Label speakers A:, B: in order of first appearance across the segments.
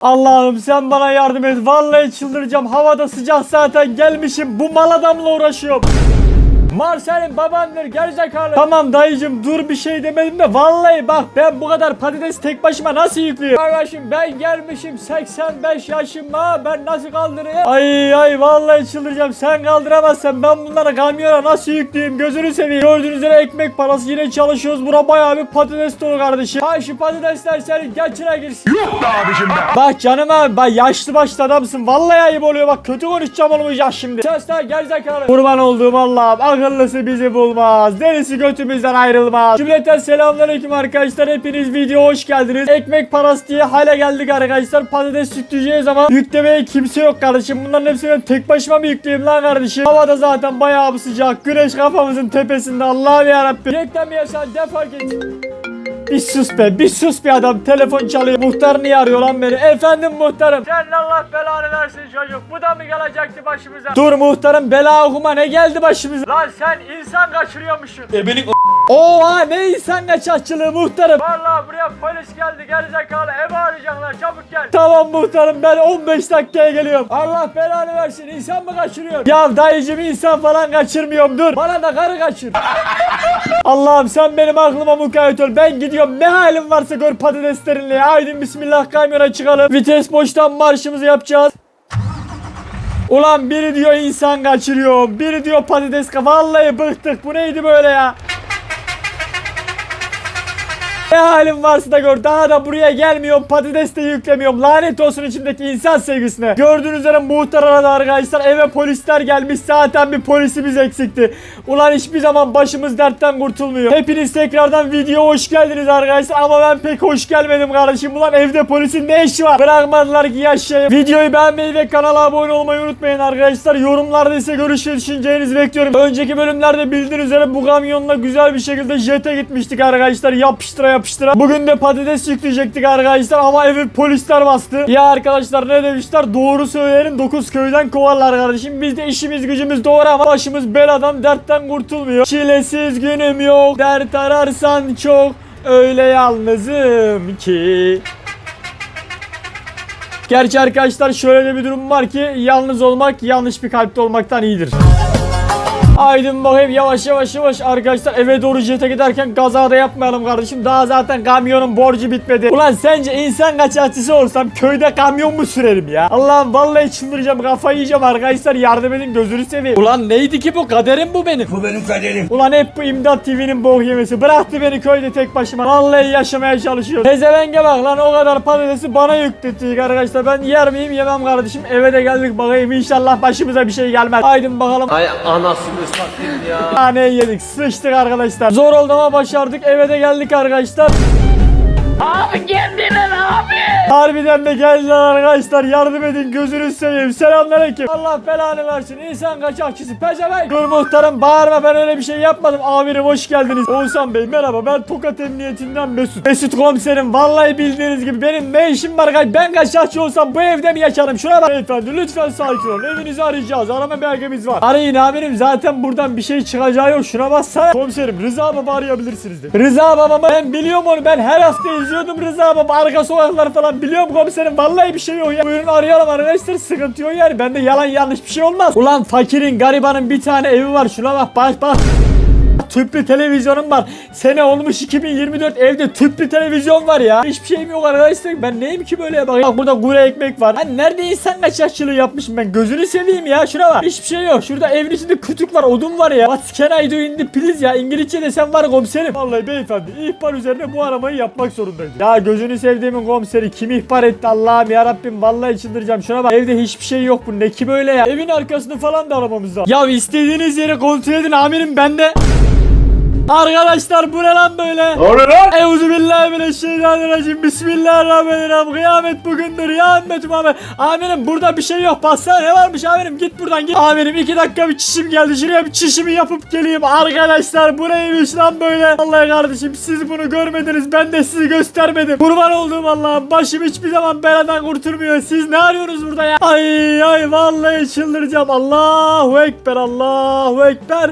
A: Allah'ım sen bana yardım et. Vallahi çıldıracağım. Havada sıcak zaten gelmişim. Bu mal adamla uğraşıyorum. Marcel'in babandır gerizekalı. Tamam dayıcım dur bir şey demedim de vallahi bak ben bu kadar patates tek başıma nasıl yüklüyorum? Kardeşim ben gelmişim 85 yaşıma ben nasıl kaldırayım? Ay ay vallahi çıldıracağım sen kaldıramazsan ben bunları kamyona nasıl yükleyeyim gözünü seveyim. Gördüğünüz üzere ekmek parası yine çalışıyoruz bura bayağı bir patates dolu kardeşim. Ha şu patatesler senin geçine girsin.
B: Yok be abicim be.
A: Bak canım abi bak yaşlı başlı adamsın. Vallahi ayıp oluyor bak kötü konuşacağım olmayacak şimdi. Ses lan gerizekalı. Kurban olduğum Allah'ım akıllısı bizi bulmaz. Derisi götümüzden ayrılmaz. Cümleten selamünaleyküm arkadaşlar. Hepiniz video hoş geldiniz. Ekmek parası diye hale geldik arkadaşlar. Patates yükleyeceğiz ama yüklemeye kimse yok kardeşim. Bunların hepsini tek başıma mı yükleyeyim lan kardeşim? Havada zaten bayağı bir sıcak. Güneş kafamızın tepesinde. Allah'ım yarabbim. Reklam yaşan defol git. Bir sus be, bir sus bir adam. Telefon çalıyor. Muhtar niye arıyor lan beni? Efendim muhtarım. Sen Allah belanı versin çocuk. Bu da mı gelecekti başımıza? Dur muhtarım bela okuma ne geldi başımıza? Lan sen insan kaçırıyormuşsun.
B: Ebenin
A: Oha ne insan kaçakçılığı muhtarım. Vallahi buraya polis geldi gerizekalı ev arayacaklar çabuk gel. Tamam muhtarım ben 15 dakikaya geliyorum. Allah belanı versin insan mı kaçırıyor? Ya dayıcım insan falan kaçırmıyorum dur. Bana da karı kaçır. Allah'ım sen benim aklıma mukayyet ol. Ben gidiyorum. Ne halin varsa gör patateslerinle. Haydi bismillah kamyona çıkalım. Vites boştan marşımızı yapacağız. Ulan biri diyor insan kaçırıyor. Biri diyor patates ka- Vallahi bıktık. Bu neydi böyle ya? Ne halin varsa da gör. Daha da buraya gelmiyorum. Patates de yüklemiyorum. Lanet olsun içimdeki insan sevgisine. Gördüğünüz üzere muhtar aradı arkadaşlar. Eve polisler gelmiş. Zaten bir polisimiz eksikti. Ulan hiçbir zaman başımız dertten kurtulmuyor. Hepiniz tekrardan videoya hoş geldiniz arkadaşlar. Ama ben pek hoş gelmedim kardeşim. Ulan evde polisin ne işi var? Bırakmadılar ki yaşayayım. Videoyu beğenmeyi ve kanala abone olmayı unutmayın arkadaşlar. Yorumlarda ise görüş ve düşüncelerinizi bekliyorum. Önceki bölümlerde bildiğiniz üzere bu kamyonla güzel bir şekilde jete gitmiştik arkadaşlar. Yapıştıra yapıştıra. Bugün de patates yükleyecektik arkadaşlar ama evi polisler bastı. Ya arkadaşlar ne demişler? Doğru söyleyenin 9 köyden kovarlar kardeşim. Biz de işimiz gücümüz doğru ama başımız beladan dertten kurtulmuyor. Çilesiz günüm yok. Dert ararsan çok. Öyle yalnızım ki. Gerçi arkadaşlar şöyle de bir durum var ki yalnız olmak yanlış bir kalpte olmaktan iyidir. Aydın bakayım yavaş yavaş yavaş arkadaşlar eve doğru jete giderken kaza da yapmayalım kardeşim. Daha zaten kamyonun borcu bitmedi. Ulan sence insan kaçakçısı olsam köyde kamyon mu sürerim ya? Allah'ım vallahi çıldıracağım kafayı yiyeceğim arkadaşlar yardım edin gözünü seveyim. Ulan neydi ki bu kaderim bu benim.
B: bu benim kaderim.
A: Ulan hep bu imdat TV'nin bok yemesi. Bıraktı beni köyde tek başıma. Vallahi yaşamaya çalışıyor. Tezevenge bak lan o kadar patatesi bana yüklettik arkadaşlar. Ben yer miyim yemem kardeşim. Eve de geldik bakayım inşallah başımıza bir şey gelmez. Haydi bakalım.
C: Ay anasını satayım ya.
A: Tane yedik. Sıçtık arkadaşlar. Zor oldu ama başardık. Eve de geldik arkadaşlar.
C: Abi kendine abi.
A: Harbiden de geldiler arkadaşlar. Yardım edin gözünü seveyim. Selamünaleyküm. Allah belanı versin. İnsan kaçakçısı. Pezevenk. Dur muhtarım bağırma ben öyle bir şey yapmadım. Amirim hoş geldiniz. Oğuzhan Bey merhaba. Ben Tokat Emniyetinden Mesut. Mesut komiserim. Vallahi bildiğiniz gibi benim ne işim var? kay- Ben kaçakçı olsam bu evde mi yaşarım? Şuna bak. Beyefendi lütfen sakin olun. Evinizi arayacağız. Arama belgemiz var. Arayın amirim. Zaten buradan bir şey çıkacağı yok. Şuna bassana. Komiserim Rıza Baba arayabilirsiniz de. Rıza Baba'mı ben biliyorum onu. Ben her hafta izliyordum Rıza Baba. Arka sokaklar falan biliyorum komiserim. Vallahi bir şey yok ya. Buyurun arayalım arkadaşlar. Sıkıntı yok yani. Bende yalan yanlış bir şey olmaz. Ulan fakirin garibanın bir tane evi var. Şuna bak bak bak. Tüplü televizyonum var. Sene olmuş 2024 evde tüplü televizyon var ya. Hiçbir şeyim yok arkadaşlar. Ben neyim ki böyle bak. Bak burada gure ekmek var. Hani nerede insan kaçakçılığı yapmışım ben. Gözünü seveyim ya. Şuna bak. Hiçbir şey yok. Şurada evin içinde kütük var. Odun var ya. What can I do in the please ya. İngilizce desem var komiserim. Vallahi beyefendi ihbar üzerine bu aramayı yapmak zorundaydım. Ya gözünü sevdiğimin komiseri kim ihbar etti Allah'ım ya Rabbim. Vallahi çıldıracağım. Şuna bak. Evde hiçbir şey yok. Bu ne ki böyle ya. Evin arkasını falan da aramamız lazım. Ya istediğiniz yeri kontrol edin amirim ben de. Arkadaşlar bu ne lan böyle?
B: Ne oluyor lan?
A: Euzu billahi mineşşeytanirracim. Bismillahirrahmanirrahim. Kıyamet bugündür ya ümmetim Ahmet. Amirim burada bir şey yok. Bassana ne varmış amirim? Git buradan git. Amirim iki dakika bir çişim geldi. Şuraya bir çişimi yapıp geleyim. Arkadaşlar bu neymiş lan böyle? Vallahi kardeşim siz bunu görmediniz. Ben de sizi göstermedim. Kurban olduğum Allah'ım. Başım hiçbir zaman beladan kurtulmuyor. Siz ne arıyorsunuz burada ya? Ay ay vallahi çıldıracağım. Allahu Ekber. Allahu Ekber.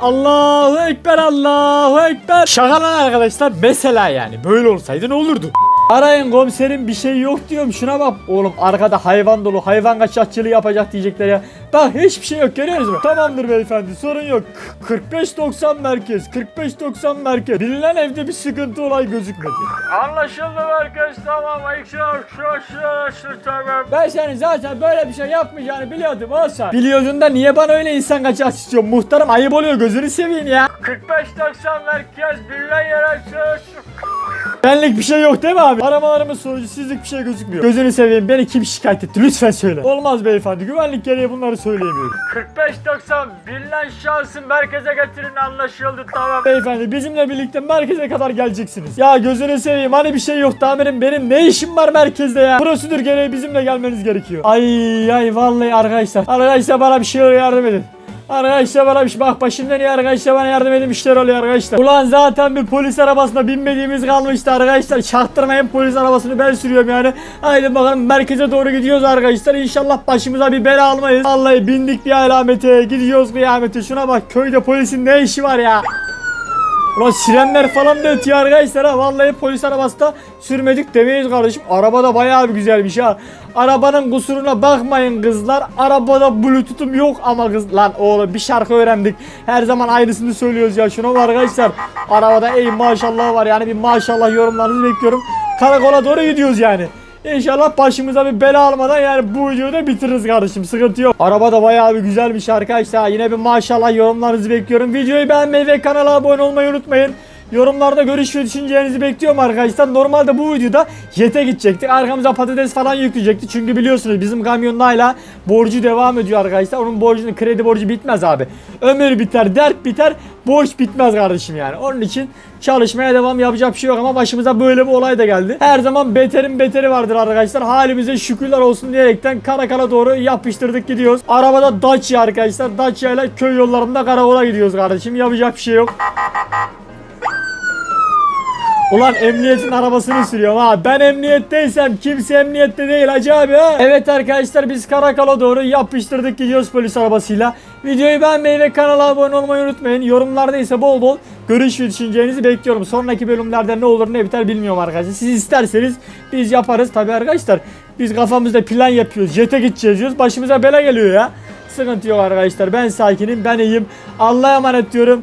A: Allahu Ekber Allahu Ekber. Şaka lan arkadaşlar mesela yani böyle olsaydı ne olurdu Arayın komiserim bir şey yok diyorum şuna bak. Oğlum arkada hayvan dolu hayvan kaçakçılığı yapacak diyecekler ya. Bak hiçbir şey yok görüyorsunuz mu? Tamamdır beyefendi sorun yok. K- 45-90 merkez 45-90 merkez. Bilinen evde bir sıkıntı olay gözükmedi. Anlaşıldı merkez tamam. tamam. Ben senin zaten böyle bir şey yapmayacağını biliyordum olsa. Biliyordun da niye bana öyle insan kaçak istiyorsun? Muhtarım ayıp oluyor gözünü seveyim ya. 45-90 merkez bilinen yere Benlik bir şey yok değil mi abi? Aramalarımın sonucu sizlik bir şey gözükmüyor. Gözünü seveyim beni kim şikayet etti lütfen söyle. Olmaz beyefendi güvenlik gereği bunları söyleyemiyorum. 45-90 bilinen şahsın merkeze getirin anlaşıldı tamam. Beyefendi bizimle birlikte merkeze kadar geleceksiniz. Ya gözünü seveyim hani bir şey yok amirim benim ne işim var merkezde ya. Prosedür gereği bizimle gelmeniz gerekiyor. Ay ay vallahi arkadaşlar. Arkadaşlar bana bir şey yardım edin. Arkadaşlar bana bir şey bak başımdan iyi arkadaşlar bana yardım edin işler oluyor arkadaşlar. Ulan zaten bir polis arabasına binmediğimiz kalmıştı arkadaşlar. Çaktırmayın polis arabasını ben sürüyorum yani. Haydi bakalım merkeze doğru gidiyoruz arkadaşlar. İnşallah başımıza bir bela almayız. Vallahi bindik bir alamete gidiyoruz kıyamete. Şuna bak köyde polisin ne işi var ya. Ulan sirenler falan da ötüyor arkadaşlar ha. Vallahi polis arabası da sürmedik demeyiz kardeşim. Araba da bayağı bir güzelmiş ha. Arabanın kusuruna bakmayın kızlar. Arabada bluetooth'um yok ama kız. Lan oğlum bir şarkı öğrendik. Her zaman aynısını söylüyoruz ya. Şuna bak arkadaşlar. Arabada ey maşallah var yani bir maşallah yorumlarınızı bekliyorum. Karakola doğru gidiyoruz yani. İnşallah başımıza bir bela almadan yani bu videoyu da bitiririz kardeşim sıkıntı yok. Araba da bayağı bir güzelmiş arkadaşlar. Yine bir maşallah yorumlarınızı bekliyorum. Videoyu beğenmeyi ve kanala abone olmayı unutmayın. Yorumlarda görüş ve düşüncelerinizi bekliyorum arkadaşlar. Normalde bu videoda jete gidecektik. Arkamıza patates falan yükleyecektik. Çünkü biliyorsunuz bizim kamyonun hala borcu devam ediyor arkadaşlar. Onun borcunun kredi borcu bitmez abi. Ömür biter, dert biter, borç bitmez kardeşim yani. Onun için çalışmaya devam yapacak bir şey yok ama başımıza böyle bir olay da geldi. Her zaman beterin beteri vardır arkadaşlar. Halimize şükürler olsun diyerekten karakala doğru yapıştırdık gidiyoruz. Arabada Dacia arkadaşlar. Dacia ile köy yollarında karakola gidiyoruz kardeşim. Yapacak bir şey yok. Ulan emniyetin arabasını sürüyorum ha. Ben emniyetteysem kimse emniyette değil hacı abi ha. Evet arkadaşlar biz karakola doğru yapıştırdık gidiyoruz polis arabasıyla. Videoyu beğenmeyi ve kanala abone olmayı unutmayın. Yorumlarda ise bol bol görüş ve düşüncelerinizi bekliyorum. Sonraki bölümlerde ne olur ne biter bilmiyorum arkadaşlar. Siz isterseniz biz yaparız tabi arkadaşlar. Biz kafamızda plan yapıyoruz. Jete gideceğiz diyoruz. Başımıza bela geliyor ya. Sıkıntı yok arkadaşlar. Ben sakinim. Ben iyiyim. Allah'a emanet diyorum.